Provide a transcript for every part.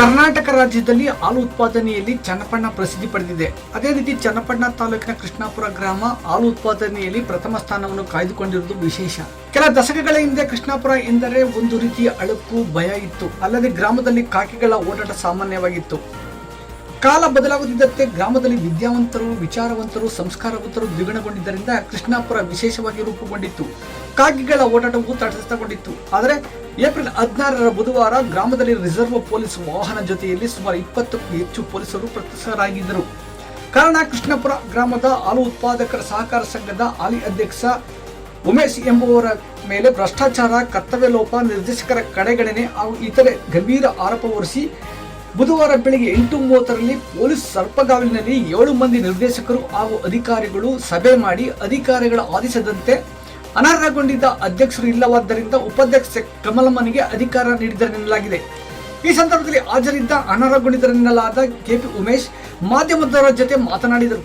ಕರ್ನಾಟಕ ರಾಜ್ಯದಲ್ಲಿ ಹಾಲು ಉತ್ಪಾದನೆಯಲ್ಲಿ ಚನ್ನಪಣ್ಣ ಪ್ರಸಿದ್ಧಿ ಪಡೆದಿದೆ. ಅದೇ ರೀತಿ ಚನ್ನಪಣ್ಣ ತಾಲೂಕಿನ ಕೃಷ್ಣಾಪುರ ಗ್ರಾಮ ಹಾಲು ಉತ್ಪಾದನೆಯಲ್ಲಿ ಪ್ರಥಮ ಸ್ಥಾನವನ್ನು ಕಾಯ್ದುಕೊಂಡಿರುವುದು ವಿಶೇಷ. ಕೆಲ ದಶಕಗಳ ಹಿಂದೆ ಕೃಷ್ಣಾಪುರ ಎಂದರೆ ಒಂದು ರೀತಿಯ ಅಳುಕು, ಭಯ ಇತ್ತು. ಅಲ್ಲದೆ ಗ್ರಾಮದಲ್ಲಿ ಕಾಕಿಗಳ ಓಡಾಟ ಸಾಮಾನ್ಯವಾಗಿತ್ತು. ಕಾಲ ಬದಲಾಗುತ್ತಿದ್ದಂತೆ ಗ್ರಾಮದಲ್ಲಿ ವಿದ್ಯಾವಂತರು, ವಿಚಾರವಂತರು, ಸಂಸ್ಕಾರವಂತರು ದ್ವಿಗುಣಗೊಂಡಿದ್ದರಿಂದ ಕೃಷ್ಣಾಪುರ ವಿಶೇಷವಾಗಿ ರೂಪುಗೊಂಡಿತ್ತು. ಕಾಕಿಗಳ ಓಡಾಟವು ತಟಸ್ಥಗೊಂಡಿತ್ತು. ಆದರೆ ಏಪ್ರಿಲ್ ಹದಿನಾರರ ಬುಧವಾರ ಗ್ರಾಮದಲ್ಲಿ ರಿಸರ್ವ್ ಪೊಲೀಸ್ ವಾಹನ ಜೊತೆಯಲ್ಲಿ ಸುಮಾರು ಇಪ್ಪತ್ತಕ್ಕೂ ಹೆಚ್ಚು ಪೊಲೀಸರು ಪ್ರತ್ಯಕ್ಷರಾಗಿದ್ದರು. ಕಾರಣ, ಕೃಷ್ಣಪುರ ಗ್ರಾಮದ ಹಾಲು ಉತ್ಪಾದಕರ ಸಹಕಾರ ಸಂಘದ ಹಾಲಿ ಅಧ್ಯಕ್ಷ ಉಮೇಶ್ ಎಂಬುವರ ಮೇಲೆ ಭ್ರಷ್ಟಾಚಾರ ಕರ್ತವ್ಯ ಲೋಪ ನಿರ್ದೇಶಕರ ಕಡೆಗಣನೆ ಹಾಗೂ ಇತರೆ ಗಂಭೀರ ಆರೋಪ ಹೊರಿಸಿ ಬುಧವಾರ ಬೆಳಿಗ್ಗೆ ಎಂಟು ಮೂವತ್ತರಲ್ಲಿ ಪೊಲೀಸ್ ಸರ್ಪಗಾವಲಿನಲ್ಲಿ ಏಳು ಮಂದಿ ನಿರ್ದೇಶಕರು ಹಾಗೂ ಅಧಿಕಾರಿಗಳು ಸಭೆ ಮಾಡಿ ಅಧಿಕಾರಿಗಳ ಆದೇಶದಂತೆ ಅನರ್ಹಗೊಂಡಿದ್ದ ಅಧ್ಯಕ್ಷರು ಇಲ್ಲವಾದ್ದರಿಂದ ಉಪಾಧ್ಯಕ್ಷ ಕಮಲಮ್ಮನಿಗೆ ಅಧಿಕಾರ ನೀಡಿದರೆನ್ನಲಾಗಿದೆ ಈ ಸಂದರ್ಭದಲ್ಲಿ ಹಾಜರಿದ್ದ ಅನರ್ಹಗೊಂಡಿದ್ದರೆನ್ನಲಾದ ಕೆಪಿ ಉಮೇಶ್ ಮಾಧ್ಯಮದವರ ಜೊತೆ ಮಾತನಾಡಿದರು.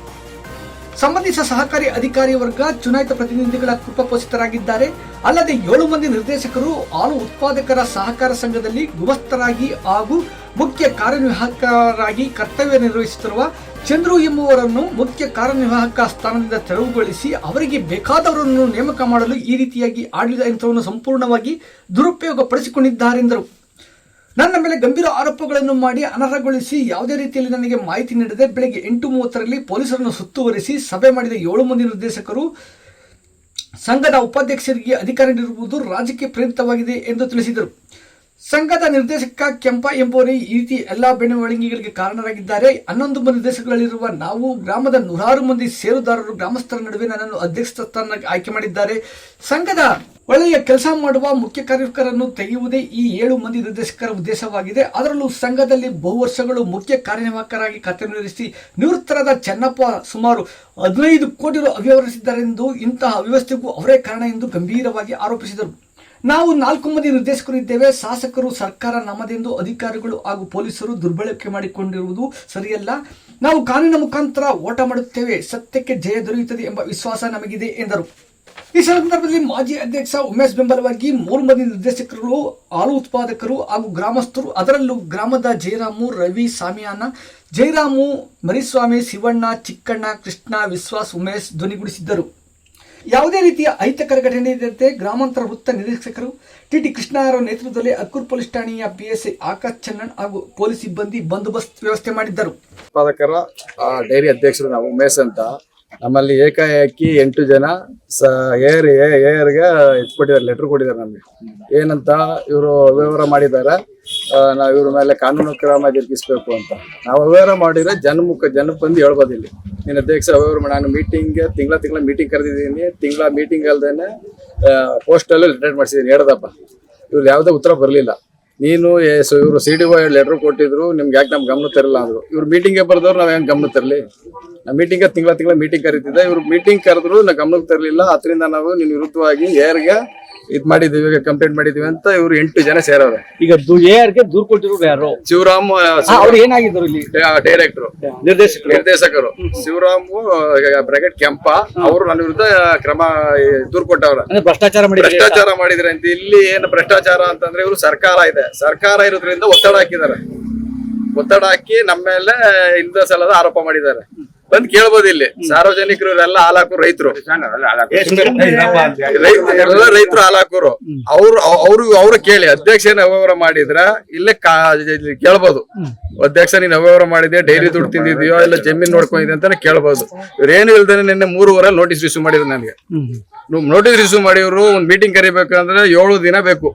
ಸಂಬಂಧಿಸಿದ ಸಹಕಾರಿ ಅಧಿಕಾರಿ ವರ್ಗ ಚುನಾಯಿತ ಪ್ರತಿನಿಧಿಗಳ ಕೃಪಪೋಷಿತರಾಗಿದ್ದಾರೆ ಅಲ್ಲದೆ ಏಳು ಮಂದಿ ನಿರ್ದೇಶಕರು ಹಾಲು ಉತ್ಪಾದಕರ ಸಹಕಾರ ಸಂಘದಲ್ಲಿ ಗುಮಸ್ತರಾಗಿ ಹಾಗೂ ಮುಖ್ಯ ಕಾರ್ಯನಿರ್ವಾಹಕರಾಗಿ ಕರ್ತವ್ಯ ನಿರ್ವಹಿಸುತ್ತಿರುವ ಚಂದ್ರು ಎಂಬುವರನ್ನು ಮುಖ್ಯ ಕಾರ್ಯನಿರ್ವಾಹಕ ಸ್ಥಾನದಿಂದ ತೆರವುಗೊಳಿಸಿ ಅವರಿಗೆ ಬೇಕಾದವರನ್ನು ನೇಮಕ ಮಾಡಲು ಈ ರೀತಿಯಾಗಿ ಆಡಳಿತ ಯಂತ್ರವನ್ನು ಸಂಪೂರ್ಣವಾಗಿ ದುರುಪಯೋಗಪಡಿಸಿಕೊಂಡಿದ್ದಾರೆಂದರು. ನನ್ನ ಮೇಲೆ ಗಂಭೀರ ಆರೋಪಗಳನ್ನು ಮಾಡಿ ಅನರ್ಹಗೊಳಿಸಿ ಯಾವುದೇ ರೀತಿಯಲ್ಲಿ ನನಗೆ ಮಾಹಿತಿ ನೀಡದೆ ಬೆಳಗ್ಗೆ ಎಂಟು ಮೂವತ್ತರಲ್ಲಿ ಪೊಲೀಸರನ್ನು ಸುತ್ತುವರಿಸಿ ಸಭೆ ಮಾಡಿದ ಏಳು ಮಂದಿ ನಿರ್ದೇಶಕರು ಸಂಘದ ಉಪಾಧ್ಯಕ್ಷರಿಗೆ ಅಧಿಕಾರ ನೀಡಿರುವುದು ರಾಜಕೀಯ ಪ್ರೇರಿತವಾಗಿದೆ ಎಂದು ತಿಳಿಸಿದರು. ಸಂಘದ ನಿರ್ದೇಶಕ ಕೆಂಪ ಎಂಬುವರೇ ಈ ರೀತಿ ಎಲ್ಲಾ ಬೆಳವಣಿಗೆಗಳಿಗೆ ಕಾರಣರಾಗಿದ್ದಾರೆ. ಹನ್ನೊಂದು ಮಂದಿ ನಿರ್ದೇಶಕಗಳಿರುವ ನಾವು ಗ್ರಾಮದ ನೂರಾರು ಮಂದಿ ಸೇರುದಾರರು ಗ್ರಾಮಸ್ಥರ ನಡುವೆ ನನ್ನನ್ನು ಅಧ್ಯಕ್ಷ ಸ್ಥಾನ ಆಯ್ಕೆ ಮಾಡಿದ್ದಾರೆ. ಸಂಘದ ಒಳ್ಳೆಯ ಕೆಲಸ ಮಾಡುವ ಮುಖ್ಯ ಕಾರ್ಯಕರನ್ನು ತೆಗೆಯುವುದೇ ಈ ಏಳು ಮಂದಿ ನಿರ್ದೇಶಕರ ಉದ್ದೇಶವಾಗಿದೆ. ಅದರಲ್ಲೂ ಸಂಘದಲ್ಲಿ ಬಹು ವರ್ಷಗಳು ಮುಖ್ಯ ಕಾರ್ಯನಿರ್ವಾಹಕರಾಗಿ ಕಾರ್ಯನಿರ್ವಹಿಸಿ ನಿವೃತ್ತರಾದ ಚೆನ್ನಪ್ಪ ಸುಮಾರು ಹದಿನೈದು ಕೋಟಿ ರು ಅವ್ಯವಹರಿಸಿದ್ದಾರೆಂದು ಇಂತಹ ಅವ್ಯವಸ್ಥೆಗೂ ಅವರೇ ಕಾರಣ ಎಂದು ಗಂಭೀರವಾಗಿ ಆರೋಪಿಸಿದರು. ನಾವು ನಾಲ್ಕು ಮಂದಿ ನಿರ್ದೇಶಕರು ಇದ್ದೇವೆ. ಶಾಸಕರು, ಸರ್ಕಾರ ನಮ್ಮದೆಂದು ಅಧಿಕಾರಿಗಳು ಹಾಗೂ ಪೊಲೀಸರು ದುರ್ಬಳಕೆ ಮಾಡಿಕೊಂಡಿರುವುದು ಸರಿಯಲ್ಲ. ನಾವು ಕಾನೂನಿನ ಮುಖಾಂತರ ಓಟ ಮಾಡುತ್ತೇವೆ. ಸತ್ಯಕ್ಕೆ ಜಯ ದೊರೆಯುತ್ತದೆ ಎಂಬ ವಿಶ್ವಾಸ ನಮಗಿದೆ, ಎಂದರು. ಈ ಸಂದರ್ಭದಲ್ಲಿ ಮಾಜಿ ಅಧ್ಯಕ್ಷ ಉಮೇಶ್ ಬೆಂಬಲವಾಗಿ ಮೂರು ಮಂದಿ ನಿರ್ದೇಶಕರು, ಹಾಲು ಉತ್ಪಾದಕರು ಹಾಗೂ ಗ್ರಾಮಸ್ಥರು, ಅದರಲ್ಲೂ ಗ್ರಾಮದ ಜಯರಾಮು, ರವಿ ಸಾಮಿಯಾನ ಜಯರಾಮು, ಮರಿಸ್ವಾಮಿ, ಶಿವಣ್ಣ, ಚಿಕ್ಕಣ್ಣ, ಕೃಷ್ಣ, ವಿಶ್ವಾಸ್, ಉಮೇಶ್ ಧ್ವನಿಗೂಡಿಸಿದ್ದರು. ಯಾವುದೇ ರೀತಿಯ ಅಹಿತಕರ ಘಟನೆ ಇದ್ದಂತೆ ಗ್ರಾಮಾಂತರ ವೃತ್ತ ನಿರೀಕ್ಷಕರು ಟಿಟಿ ಕೃಷ್ಣ ಅವರ ನೇತೃತ್ವದಲ್ಲಿ ಅಕ್ಕೂರ್ ಪೊಲೀಸ್ ಠಾಣೆಯ ಪಿಎಸ್ಐ ಆಕಾಶ್ ಚನ್ನಣ್ ಹಾಗೂ ಪೊಲೀಸ್ ಸಿಬ್ಬಂದಿ ಬಂದೋಬಸ್ತ್ ವ್ಯವಸ್ಥೆ ಮಾಡಿದ್ದರು. ಉತ್ಪಾದಕರ ಡೈರಿ ಅಧ್ಯಕ್ಷರು ನಾವು ಉಮೇಶ್ ಅಂತ ನಮ್ಮಲ್ಲಿ ಏಕಾಏಕಿ ಎಂಟು ಜನ ಸ ಏರ್ ಏರ್ಗೆ ಇಟ್ಕೊಟ್ಟಿದ್ದಾರೆ ಲೆಟರ್ ಕೊಟ್ಟಿದ್ದಾರೆ ನಮಗೆ. ಏನಂತ ಇವರು ಅವ್ಯವಹಾರ ಮಾಡಿದ್ದಾರೆ ನಾವು ಇವ್ರ ಮೇಲೆ ಕಾನೂನು ಕ್ರಮ ಜರುಗಿಸ್ಬೇಕು ಅಂತ. ನಾವು ಅವ್ಯವಹಾರ ಮಾಡಿದ್ರೆ ಜನಮುಖ ಜನ ಬಂದು ಹೇಳ್ಬೋದು ಇಲ್ಲಿ. ನೀನು ಅಧ್ಯಕ್ಷ ಅವ್ಯವಹಾರ ಮಾಡಿ, ನಾನು ಮೀಟಿಂಗ್ ತಿಂಗಳ ತಿಂಗಳ ಮೀಟಿಂಗ್ ಕರೆದಿದ್ದೀನಿ, ತಿಂಗಳ ಮೀಟಿಂಗ್ ಅಲ್ದೇನೆ ಪೋಸ್ಟಲ್ಲಿ ಲೆಟರ್ ಮಾಡಿಸಿದ್ದೀನಿ ಹೇಳ್ದಪ್ಪ ಇವ್ರು ಯಾವುದೇ ಉತ್ತರ ಬರಲಿಲ್ಲ. ನೀನು ಇವರು ಸಿ ಡಿ ಲೆಟರ್ ಕೊಟ್ಟಿದ್ರು, ನಿಮ್ಗೆ ಯಾಕೆ ನಮ್ಗೆ ಗಮನ ತರಲಿಲ್ಲ ಅಂದ್ರು. ಇವ್ರು ಮೀಟಿಂಗ್ಗೆ ಬರ್ದವ್ರು ನಾವ್ ಹೆಂಗೆ ಗಮನ ತರಲಿ? ನಾ ಮೀಟಿಂಗ್ ತಿಂಗಳ ತಿಂಗಳ ಮೀಟಿಂಗ್ ಕರೀತಿದ್ದೆ, ಇವ್ರು ಮೀಟಿಂಗ್ ಕರೆದ್ರು ನಾ ಗಮನಕ್ಕೆ ತರಲಿಲ್ಲ. ಅದರಿಂದ ನಾವು ನಿನ್ನ ವಿರುದ್ಧವಾಗಿ ಏರ್ಗೆ ಇದ್ ಮಾಡಿದೀವಿ ಕಂಪ್ಲೇಂಟ್ ಮಾಡಿದೀವಿ ಅಂತ ಇವ್ರು ಎಂಟು ಜನ ಸೇರವ್ರೆ. ಈಗ ದೂರ ದೂರ್ ಕೊಟ್ಟಿರೋರು ಯಾರು? ಶಿವರಾಮ್ ಅವ್ರು ಏನಾಗಿದ್ರು ಇಲ್ಲಿ? ಡೈರೆಕ್ಟರ್ ನಿರ್ದೇಶಕರು. ನಿರ್ದೇಶಕರು. ಶಿವರಾಮ್ ಬ್ರಾಕೆಟ್ ಕೆಂಪ ಅವರು ನನ್ನ ವಿರುದ್ಧ ಕ್ರಮ ದೂರ್ ಕೊಟ್ಟವ್ರ. ಭ್ರಷ್ಟಾಚಾರ ಮಾಡಿ ಭ್ರಷ್ಟಾಚಾರ ಮಾಡಿದ್ರೆ ಅಂತ ಇಲ್ಲಿ ಏನು ಭ್ರಷ್ಟಾಚಾರ ಅಂತಂದ್ರೆ ಇವರು ಸರ್ಕಾರ ಇದೆ. ಸರ್ಕಾರ ಇರೋದ್ರಿಂದ ಒತ್ತಡ ಹಾಕಿದ್ದಾರೆ. ಒತ್ತಡ ಹಾಕಿ ನಮ್ಮ ಮೇಲೆ ಸಲದ ಆರೋಪ ಮಾಡಿದ್ದಾರೆ. ಬಂದ್ ಕೇಳ್ಬೋದು ಇಲ್ಲಿ. ಸಾರ್ವಜನಿಕರು ಎಲ್ಲ ಹಾಲಾಕರು ರೈತರು. ಎಲ್ಲ ರೈತರು ಹಾಲಾಕೂರು. ಅವ್ರು ಅವ್ರು ಅವ್ರು ಕೇಳಿ ಅಧ್ಯಕ್ಷ ಅವ್ಯವಹಾರ ಮಾಡಿದ್ರ ಇಲ್ಲೇ ಕೇಳ್ಬೋದು. ಅಧ್ಯಕ್ಷ ನೀನ್ ಅವ್ಯವಹಾರ ಮಾಡಿದ್ಯಾ ಡೈರಿ ದುಡ್ಡು ತಿಂದಿದ್ಯೋ ಇಲ್ಲ ಜಮೀನ್ ನೋಡ್ಕೊಂಡಿದ್ಯ ಅಂತಾನೆ ಕೇಳ್ಬೋದು. ಇವ್ರೇನು ಇಲ್ದೇನೆ ನಿನ್ನೆ ಮೂರುವರೆ ನೋಟಿಸ್ ರಿಸೀವ್ ಮಾಡಿದ್ರು ನನಗೆ. ನೋಟಿಸ್ ಇಶ್ಯೂ ಮಾಡಿ ಒಂದ್ ಒಂದು ಮೀಟಿಂಗ್ ಕರಿಬೇಕಂದ್ರೆ ಏಳು ದಿನ ಬೇಕು.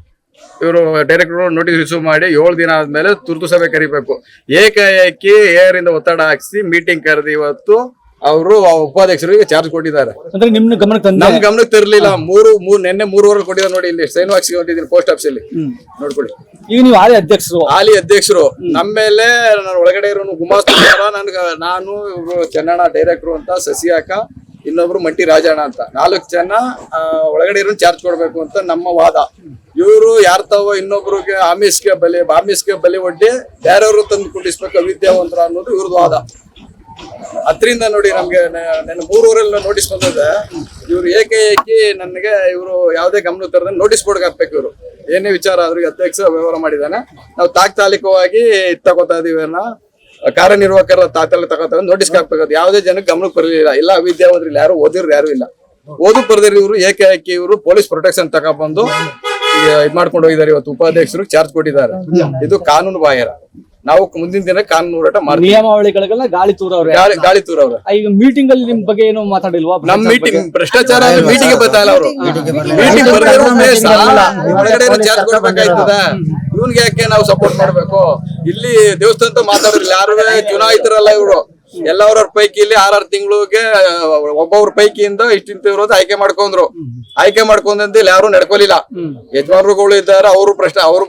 ಇವರು ಡೈರೆಕ್ಟರ್ ನೋಟಿಸ್ ರಿಸೀವ್ ಮಾಡಿ ಏಳು ದಿನ ಆದ್ಮೇಲೆ ತುರ್ತು ಸಭೆ ಕರಿಬೇಕು. ಏಕಾಏಕಿ ಏರಿಂದ ಒತ್ತಡ ಹಾಕಿಸಿ ಮೀಟಿಂಗ್ ಕರೆದು ಇವತ್ತು ಅವರು ಉಪಾಧ್ಯಕ್ಷರಿಗೆ ಚಾರ್ಜ್ ಕೊಟ್ಟಿದ್ದಾರೆ. ನಮ್ ಗಮನಕ್ಕೆ ತರಲಿಲ್ಲ. ಮೂರು ಮೂರ್ ನಿನ್ನೆ ಮೂರುವರೆ ಕೊಟ್ಟಿದ್ದಾರೆ ನೋಡಿ ಇಲ್ಲಿ. ಸೈನ್ ಹಾಕ್ಸಿ ಹೊಂಟಿದ್ದೀನಿ ಪೋಸ್ಟ್ ಆಫೀಸ್ ಅಲ್ಲಿ. ನೋಡ್ಕೊಳ್ಳಿ. ಈಗ ನೀವು ಹಾಲಿ ಅಧ್ಯಕ್ಷರು. ಹಾಲಿ ಅಧ್ಯಕ್ಷರು. ನಮ್ಮ ಮೇಲೆ ನಾನು ಒಳಗಡೆ ಇರೋ ಗುಮಾಸ್ತರ ನನ್ಗ ನಾನು ಇವ್ರು ಚೆನ್ನಣ್ಣ ಡೈರೆಕ್ಟ್ರು ಅಂತ ಸಸಿಯಾಕ ಇನ್ನೊಬ್ರು ಮಂಟಿ ರಾಜಣ್ಣ ಅಂತ. ನಾಲ್ಕು ಜನ ಒಳಗಡೆ ಇರೋ ಚಾರ್ಜ್ ಕೊಡ್ಬೇಕು ಅಂತ ನಮ್ಮ ವಾದ. ಇವರು ಯಾರ್ ತಾವ ಇನ್ನೊಬ್ರಿಗೆ ಆಮಿಷ್ಗೆ ಬಲಿ ಆಮಿಷ್ಗೆ ಬಲಿ ಒಡ್ಡಿ ಬೇರೆಯವರು ತಂದು ಕುಂಡಿಸ್ಬೇಕು, ಅವಿದ್ಯಾವಂತರ ಅನ್ನೋದು ಇವ್ರದ್ದು ವಾದ. ಅದರಿಂದ ನೋಡಿ ನಮ್ಗೆ ನನ್ನ ಮೂರೂರಲ್ಲಿ ನೋಟಿಸ್ ಬಂದಿದೆ, ಇವ್ರು ಏಕೆ ಏಕಿ ನನಗೆ ಇವರು ಯಾವುದೇ ಗಮನ ತರದ ನೋಟಿಸ್ ಕೊಡಕಾಗ್ಬೇಕು ಹಾಕ್ಬೇಕು ಇವರು. ಏನೇ ವಿಚಾರ ಆದ್ರೂ ಅಧ್ಯಕ್ಷ ವ್ಯವಹಾರ ಮಾಡಿದಾನೆ ನಾವು ತಾತ್ಕಾಲಿಕವಾಗಿ ತಗೋತಾ ಇದೀವಿ ಅನ್ನೋ ಕಾರ್ಯನಿರ್ವಾಹಕರ ತಾತಲ್ಲ ತಗೋತಾರೆ ನೋಟಿಸ್ ಹಾಕ್ಬೇಕಾದ್ರೆ ಯಾವುದೇ ಜನಕ್ಕೆ ಗಮನಕ್ಕೆ ಬರಲಿಲ್ಲ. ಇಲ್ಲ ಅವಿದ್ಯಾವಂತರಿಲ್ಲ ಯಾರು ಓದಿರ್ ಯಾರು ಇಲ್ಲ. ಓದು ಇವ್ರು ಇವರು ಏಕಾಏಕಿ ಇವರು? ಪೊಲೀಸ್ ಪ್ರೊಟೆಕ್ಷನ್ ತಗೊಂಡ್ಬಂದು ಇದ್ ಮಾಡ್ಕೊಂಡು ಹೋಗಿದ್ದಾರೆ ಇವತ್ತು ಉಪಾಧ್ಯಕ್ಷರು ಚಾರ್ಜ್ ಕೊಟ್ಟಿದ್ದಾರೆ. ಇದು ಕಾನೂನು ಬಾಹಿರ. ನಾವು ಮುಂದಿನ ದಿನ ಕಾನೂನು ಹೋರಾಟ ಮಾಡ್ತೀವಿ. ನಿಯಮಾವಳಿಗಳಿಗೆಲ್ಲ ಗಾಳಿ ತೂರವ್ರೆ. ಗಾಳಿ ಗಾಳಿ ತೂರವ್ರೆ. ಈಗ ಮೀಟಿಂಗ್ ಅಲ್ಲಿ ನಿಮ್ ಬಗ್ಗೆ ಏನು ಮಾತಾಡಿಲ್ವಾ? ನಮ್ ಮೀಟಿಂಗ್ ಭ್ರಷ್ಟಾಚಾರ ಮೀಟಿಂಗ್ ಬರ್ತಾ ಇಲ್ಲ ಅವರು. ಮೀಟಿಂಗ್ ಬರ್ದಿರೋ ಇಲ್ಲ. ಚಾರ್ಜ್ ಕೊಡ್ಬೇಕಾಯ್ತದ? ಇವನ್ಗೆ ಯಾಕೆ ನಾವು ಸಪೋರ್ಟ್ ಮಾಡ್ಬೇಕು? ಇಲ್ಲಿ ದೇವಸ್ಥಾನ ಮಾತಾಡಿದ್ರಿ ಯಾರು ಚುನಾಯಿತರಲ್ಲ ಇವರು. ಎಲ್ಲವ್ರ ಪೈಕಿ ಇಲ್ಲಿ ಆರಾರು ತಿಂಗಳಿಗೆ ಒಬ್ಬೊಬ್ರ ಪೈಕಿಯಿಂದ ಇಷ್ಟಿಂತ ಇರೋದು ಆಯ್ಕೆ ಮಾಡ್ಕೊಂಡ್ರು. ಆಯ್ಕೆ ಮಾಡ್ಕೊಂಡಂತ ಇಲ್ಲಿ ಯಾರು ನಡ್ಕೊಲಿಲ್ಲ. ಯಜಮಾನರುಗಳು ಇದ್ದಾರೆ ಅವರು ಪ್ರಶ್ನೆ ಅವರು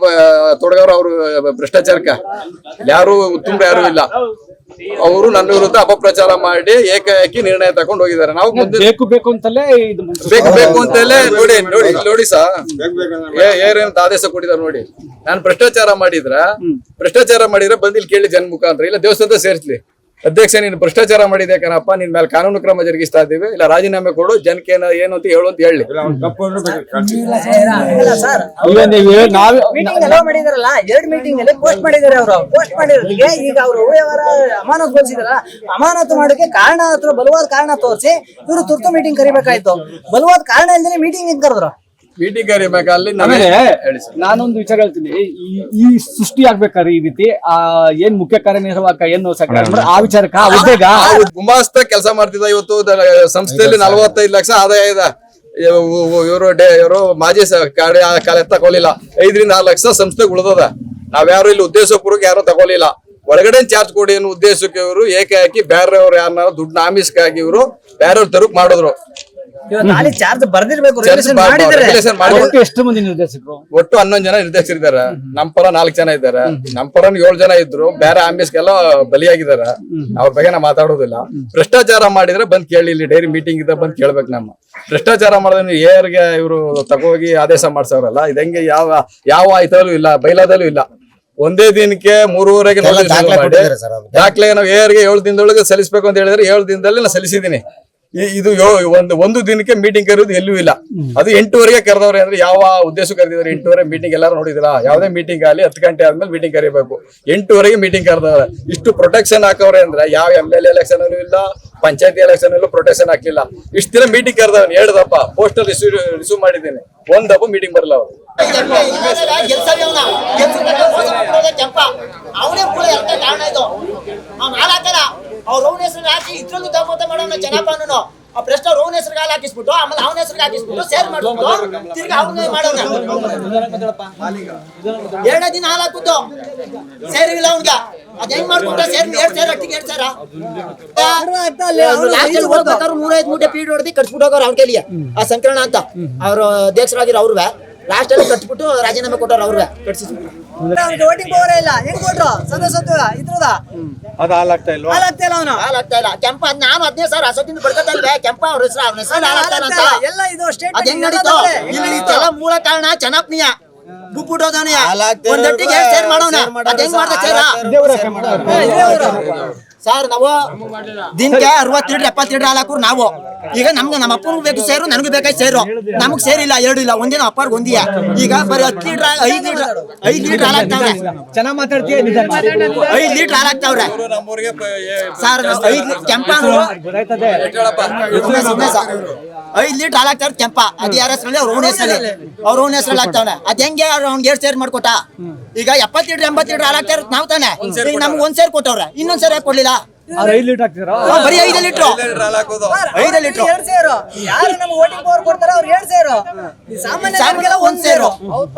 ತೊಡಗವ್ರು ಅವರು ಭ್ರಷ್ಟಾಚಾರಕ್ಕ. ಯಾರು ತುಂಬ ಯಾರು ಇಲ್ಲ. ಅವರು ನನ್ನ ವಿರುದ್ಧ ಅಪಪ್ರಚಾರ ಮಾಡಿ ಏಕಾಏಕಿ ನಿರ್ಣಯ ತಗೊಂಡು ಹೋಗಿದ್ದಾರೆ. ನಾವು ಬೇಕು ಬೇಕು ಅಂತಲೇ ಇದು ಬೇಕು ಬೇಕು ಅಂತಲೇ ನೋಡಿ ನೋಡಿ ನೋಡಿ ಸಾ ಏನೇನು ಆದೇಶ ಕೊಟ್ಟಿದ್ದಾರೆ ನೋಡಿ. ನಾನು ಭ್ರಷ್ಟಾಚಾರ ಮಾಡಿದ್ರ ಭ್ರಷ್ಟಾಚಾರ ಮಾಡಿದ್ರೆ ಬಂದ್ ಇಲ್ಲಿ ಕೇಳಿ ಜನ ಮುಖಾಂತರ. ಇಲ್ಲ ದೇವಸ್ಥಾನ ಸೇರಿಸ್ಲಿ. ಅಧ್ಯಕ್ಷ ನೀನು ಭ್ರಷ್ಟಾಚಾರ ಮಾಡಿದೆ ಕಣಪ್ಪ? ನಿನ್ ಮೇಲೆ ಕಾನೂನು ಕ್ರಮ ಜರುಗಿಸ್ತಾ ಇದ್ದೀವಿ ಇಲ್ಲ ರಾಜೀನಾಮೆ ಕೊಡು ಜನಕ್ಕೆ ಏನು ಅಂತ ಹೇಳು ಅಂತ ಹೇಳಿ. ಇಲ್ಲ ಸರ್ ಈಗ ನೀವು ನಾವೇ ಮೀಟಿಂಗ್ ಎಲ್ಲ ಮಾಡಿದಾರಲ್ಲ ಎರಡ್ ಮೀಟಿಂಗ್ ಅಲ್ಲಿ ಪೋಸ್ಟ್ ಮಾಡಿದಾರೆ ಅವರು. ಪೋಸ್ಟ್ ಮಾಡಿರೋದಕ್ಕೆ ಈಗ ಅವರು ಅಮಾನತುಗೊಳಿಸಿದಾರ ಅಮಾನತು ಮಾಡೋಕೆ ಕಾರಣ ಹತ್ರ ಬಲವಾದ ಕಾರಣ ತೋರಿಸಿ ಇವರು ತುರ್ತು ಮೀಟಿಂಗ್ ಕರಿಬೇಕಾಯ್ತು. ಬಲವಾದ ಕಾರಣ ಇಲ್ದೇ ಮೀಟಿಂಗ್ ಹೆಂಗ್ ಕರೆದ್ರು? ಕರಿಬೇಕು ಅಲ್ಲಿ ಆಮೇಲೆ ನಾನೊಂದು ವಿಚಾರ ಹೇಳ್ತೀನಿ. ಈ- ಈ ಸೃಷ್ಟಿ ಆಗ್ಬೇಕಾದ್ರೆ ಈ ರೀತಿ ಆ ಏನ್ ಮುಖ್ಯ ಕಾರ್ಯನಿರ್ವಾಹಕ ಏನು ಆ ವಿಚಾರಕ್ಕ ಆ ಹುದ್ದೆಗ ಗುಮಾಸ್ತ ಕೆಲಸ ಮಾಡ್ತಿದ್ದ ಇವತ್ತು ದ- ಸಂಸ್ಥೆಯಲ್ಲಿ ನಲವತ್ತೈದು ಲಕ್ಷ ಆದಾಯ ಇದೆ. ಇವರು ಇವರು ಮಾಜಿ ಸ- ಕಾಡೆ ಕಾಲ ತಗೊಲಿಲ್ಲ ಐದರಿಂದ ಆರು ಲಕ್ಷ ಸಂಸ್ಥೆಗೆ ಉಳಿದದ. ನಾವ್ಯಾರು ಇಲ್ಲಿ ಉದ್ದೇಶಪೂರ್ವಕ ಯಾರು ತಗೊಲಿಲ್ಲ ಒಳಗಡೆ ಚಾರ್ಜ್ ಕೊಡಿ ಅನ್ನೋ ಉದ್ದೇಶಕ್ಕೆ ಇವರು ಏಕಾಏಕಿ ಬೇರೆಯವ್ರು ಯಾರನ್ನ ದುಡ್ಡು ನಾಮಿಸ್ಕಾಗಿ ಇವರು ಬೇರೆಯವ್ರ ತರಕ್ ಮಾಡಿದ್ರು. ಚಾರ್ಜ್ ಬರ್ದಿರ್ಬೇಕು ರಿಲೇಷನ್ ಮಾಡಿ- ಒಟ್ಟು ಹನ್ನೊಂದ್ ಮಂದಿ ನಿರ್ದೇಶಕರು? ಒಟ್ಟು ಹನ್ನೊಂದು ಜನ ನಿರ್ದೇಶಕರಿದ್ದಾರೆ. ನಮ್ಮ ಪರ ನಾಲ್ಕು ಜನ ಇದ್ದಾರೆ. ನಮ್ಮ ಪರ ಏಳು ಜನ ಇದ್ರು. ಬೇರೆ ಆಂಬಿಸ್ಗೆಲ್ಲ ಬಲಿಯಾಗಿದಾರ ಅವ್ರ ಬಗ್ಗೆ ನಾ ಮಾತಾಡೋದಿಲ್ಲ. ಭ್ರಷ್ಟಾಚಾರ ಮಾಡಿದ್ರೆ ಬಂದ್ ಕೇಳಿ ಇಲ್ಲಿ ಡೈರಿ ಮೀಟಿಂಗ್ ಇದ್ದ ಬಂದ್ ಕೇಳ್ಬೇಕು ನಮ್ಮ. ಭ್ರಷ್ಟಾಚಾರ ಮಾಡಿದ್ರೆ ಏರ್ಗೆ ಇವರು ತಗೋಗಿ ಆದೇಶ ಮಾಡ್ಸವ್ರಲ್ಲ. ಇದಂಗೆ ಯಾವ ಯಾವ ಆಯ್ತಲ್ಲೂ ಇಲ್ಲ ಬೈಲಾದಲ್ಲೂ ಇಲ್ಲ. ಒಂದೇ ದಿನಕ್ಕೆ ಮೂರುವರೆಗೆ ದಾಖಲೆ ನಾವು ಏರ್ಗೆ ಏಳು ದಿನದೊಳಗೆ ಸಲ್ಲಿಸಬೇಕು ಅಂತ ಹೇಳಿದ್ರೆ ಏಳು ದಿನದಲ್ಲಿ ನಾನು ಸಲ್ಲಿಸಿದ್ದೀನಿ. ಇದು ಒಂದು ಒಂದು ದಿನಕ್ಕೆ ಮೀಟಿಂಗ್ ಕರೆಯೋದು ಎಲ್ಲೂ ಇಲ್ಲ. ಅದು ಎಂಟೂವರೆಗೆ ಕರೆದವ್ರೆ ಅಂದ್ರೆ ಯಾವ ಉದ್ದೇಶ ಕರೆದಿದ್ದಾರೆ? ಎಂಟೂವರೆ ಮೀಟಿಂಗ್ ಎಲ್ಲರೂ ನೋಡಿದಿರಾ? ಯಾವುದೇ ಮೀಟಿಂಗ್ ಆಗಲಿ ಹತ್ತು ಗಂಟೆ ಆದ್ಮೇಲೆ ಮೀಟಿಂಗ್ ಕರಿಬೇಕು. ಎಂಟೂವರೆಗೆ ಮೀಟಿಂಗ್ ಕರೆದವ್ರೆ. ಇಷ್ಟು ಪ್ರೊಟೆಕ್ಷನ್ ಹಾಕವ್ರೆ ಅಂದ್ರೆ ಯಾವ ಎಂ ಎಲ್ ಎಲೆಕ್ಷನ್ ಇಲ್ಲ ಪಂಚಾಯತಿ ಎಲೆಕ್ಷನ್ ಅಲ್ಲೂ ಪ್ರೊಟೆಕ್ಷನ್ ಹಾಕಿಲ್ಲ ಇಷ್ಟು ದಿನ ಮೀಟಿಂಗ್ ಕರೆದವ್ ಹೇಳ್ದಪ್ಪ ಪೋಸ್ಟಲ್ ರಿಸೀವ್ ರಿಸೀವ್ ಮಾಡಿದ್ದೀನಿ. ಒಂದಪ್ಪ ಮೀಟಿಂಗ್ ಬರಲ್ಲ ಅವರು. ಅವನೇ ಅವ್ರ ಅವನ ಹೆಸರು ಹಾಕಿ ಇದ್ರಲ್ಲೂ ತಗೋತ ಮಾಡೋಣ ಜನಪಾನನು ಆ ಪ್ರಶ್ನೆ ಹಾಲು ಹಾಕಿಸ್ಬಿಟ್ಟು, ಆಮೇಲೆ ಅವನ ಹೆಸರಿಗೆ ಹಾಕಿಸ್ಬಿಟ್ಟು ಸೇರ್ ಮಾಡ್ಬಿಟ್ಟು ತಿರ್ಗಿ ಅವನ ಮಾಡೋಣ. ದಿನ ಹಾಲು ಸೇರಿಲ್ಲ ಅವನ್ಗ. ಅವ್ರು ಮೂಟೆ ಪೀಡ್ ಹೋಗೋರು ಆ ಸಂಕರಣ ಅಂತ. ಅವ್ರು ಅಧ್ಯಕ್ಷರಾಗಿರೋ ಅವ್ರವೇ. ಲಾಸ್ಟ್ ಅಲ್ಲಿ ಕಟ್ಬಿಟ್ಟು ರಾಜೀನಾಮೆ ಕೊಟ್ಟವ್ರು ಅವ್ರವೇ. ಕಟ್ಸಿಸ್ಬಿಟ್ಟು. ವೋಟಿಂಗ್ ಪವರ್ ಇಲ್ಲ. ಹೆಂಗ್ ಕೊಟ್ರು? ಸದಸ್ಯತ್ವ ಇದ್ರದ? ಅದು ಹಾಲಾಗ್ತಾ ಇಲ್ವಾ? ಹಾಲಾಗ್ತಾ ಇಲ್ಲ ಅವನು. ಹಾಲಾಗ್ತಾ ಇಲ್ಲ. ಕೆಂಪ ಅದ್ ನಾನು ಹದಿನೈದು ಸಾವಿರ ಹಸದಿಂದ ಬಡ್ಕೊತಾ ಇಲ್ವೇ? ಕೆಂಪ ಅವ್ರ ಹೆಸರು ಅವ್ನ ಹೆಸರು ಹಾಲಾಗ್ತಾ ಎಲ್ಲ ಇದು ಸ್ಟೇಟ್ ಅದ್ ಹೆಂಗ್ ನಡೀತು? ಇದೆಲ್ಲ ಮೂಲ ಕಾರಣ ಜನಪ್ನಿಯ ಬುಕ್ಬಿಟ್ಟೋದವನಿಯ ಒಂದ್ ಒಟ್ಟಿಗೆ ಸೇರ್ ಮಾಡೋಣ ಅದ್ ಹೆಂಗ್ ಮಾಡ್ದ ಸೇರ ಸರ್ ನಾವು ದಿನಕ್ಕೆ ಅರವತ್ತು ಲೀಟರ್ ಎಪ್ಪತ್ತು ಲೀಟರ್ ಹಾಲು ಹಾಕೋರು ನಾವು. ಈಗ ನಮ್ಗೆ ನಮ್ಮ ಅಪ್ಪನಿಗೆ ಬೇಕು ಸೇರು ನನಗೆ ಬೇಕಾಗಿ ಸೇರು. ನಮಗ್ ಸೇರಿಲ್ಲ ಎರಡು ಇಲ್ಲ ಒಂದಿನ ಅಪ್ಪರ್ಗೆ ಒಂದಿಯ. ಈಗ ಬರೀ ಹತ್ತು ಲೀಟರ್ ಐದು ಲೀಟರ್ ಐದು ಲೀಟರ್ ಹಾಲು ಹಾಕ್ತಾವ್ರೆ. ಚೆನ್ನಾಗ್ ಮಾತಾಡ್ತೀಯ ನಿಧಾನ ಐದು ಲೀಟರ್ ಹಾಲು ಹಾಕ್ತಾವ್ರೆ. ನಮ್ಮೂರಿಗೆ ಸರ್ ಐದು ಕೆಂಪ ಐದು ಲೀಟರ್ ಹಾಲು ಹಾಕ್ತಾವ್ರೆ ಕೆಂಪ. ಅದ್ ಯಾರ ಹೆಸರಲ್ಲಿ? ಅವ್ರ ಓನ್ ಹೆಸರಲ್ಲಿ. ಅವ್ರ ಓನ್ ಹೆಸರಲ್ಲಿ ಹಾಕ್ತಾವ್ರೆ ಅದ್ ಹೆಂಗೆ ಅವ್ರು ಅವ್ನಿಗೆ ಎರಡು ಸೇರ್ ಮಾಡ್ಕೊಟ್ಟ? ಈಗ ಎಪ್ಪತ್ತೆರಡು ಎಂಬತ್ತೆರಡು ಎಂಬತ್ತು ಲೀಟರ್ ಹಾಲು ನಾವು ತಾನೆ. ಈಗ ನಮ್ಗೆ ಒಂದ್ ಸೇರ್ ಕೊಟ್ಟವ್ರೆ ಇನ್ನೊಂದ್ ಸೇರ್ ಯಾಕೆ ಕೊಡ್ಲಿಲ್ಲ ಐದು ಲೀಟರ್ ಹಾಕ್ತೀರಾ ಬರೀ ಐದು ಲೀಟ್ರು. ಐದು ಲೀಟ್ರು ಎರಡ್ ಸೇರು. ಯಾರು ನಮ್ಗೆ ವೋಟಿಂಗ್ ಪವರ್ ಕೊಡ್ತಾರ ಅವ್ರು ಎರಡ್ ಸೇರು. ಸಾಮಾನ್ಯ ಒಂದ್ ಸೇರು.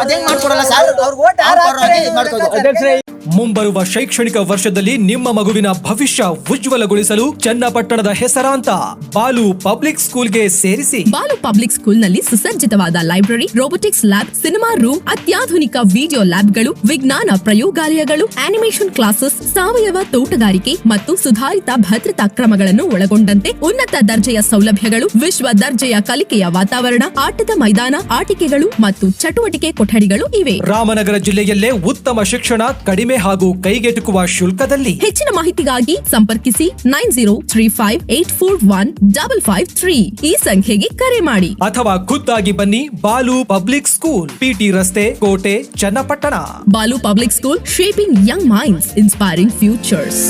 ಅದ್ ಹೆಂಗ್ ಮಾಡ್ಕೊಡಲ್ಲ ಸರ್? ಅವ್ರ ಓಟ್ ಯಾರು ಮಾಡ್ಕೋದು ಮುಂಬರುವ ಶೈಕ್ಷಣಿಕ ವರ್ಷದಲ್ಲಿ ನಿಮ್ಮ ಮಗುವಿನ ಭವಿಷ್ಯ ಉಜ್ವಲಗೊಳಿಸಲು ಚನ್ನಪಟ್ಟಣದ ಹೆಸರಾಂತ ಬಾಲು ಪಬ್ಲಿಕ್ ಸ್ಕೂಲ್ಗೆ ಸೇರಿಸಿ. ಬಾಲು ಪಬ್ಲಿಕ್ ಸ್ಕೂಲ್ನಲ್ಲಿ ಸುಸಜ್ಜಿತವಾದ library robotics lab cinema room ಅತ್ಯಾಧುನಿಕ ವಿಡಿಯೋ ಲ್ಯಾಬ್ಗಳು ವಿಜ್ಞಾನ ಪ್ರಯೋಗಾಲಯಗಳು ಆನಿಮೇಷನ್ ಕ್ಲಾಸಸ್ ಸಾವಯವ ತೋಟಗಾರಿಕೆ ಮತ್ತು ಸುಧಾರಿತ ಭದ್ರತಾ ಕ್ರಮಗಳನ್ನು ಒಳಗೊಂಡಂತೆ ಉನ್ನತ ದರ್ಜೆಯ ಸೌಲಭ್ಯಗಳು ವಿಶ್ವ ದರ್ಜೆಯ ಕಲಿಕೆಯ ವಾತಾವರಣ ಆಟದ ಮೈದಾನ ಆಟಿಕೆಗಳು ಮತ್ತು ಚಟುವಟಿಕೆ ಕೊಠಡಿಗಳು ಇವೆ. ರಾಮನಗರ ಜಿಲ್ಲೆಯಲ್ಲೇ ಉತ್ತಮ ಶಿಕ್ಷಣ ಕಡಿಮೆ ಕಡಿಮೆ ಹಾಗೂ ಕೈಗೆಟುಕುವ ಶುಲ್ಕದಲ್ಲಿ ಹೆಚ್ಚಿನ ಮಾಹಿತಿಗಾಗಿ ಸಂಪರ್ಕಿಸಿ nine zero three five eight four one double five three. ಈ ಸಂಖ್ಯೆಗೆ ಕರೆ ಮಾಡಿ. ಅಥವಾ ಖುದ್ದಾಗಿ ಬನ್ನಿ ಬಾಲು ಪಬ್ಲಿಕ್ ಸ್ಕೂಲ್ ಪಿಟಿ ರಸ್ತೆ ಕೋಟೆ Channapatna. Balu public school shaping young minds inspiring futures.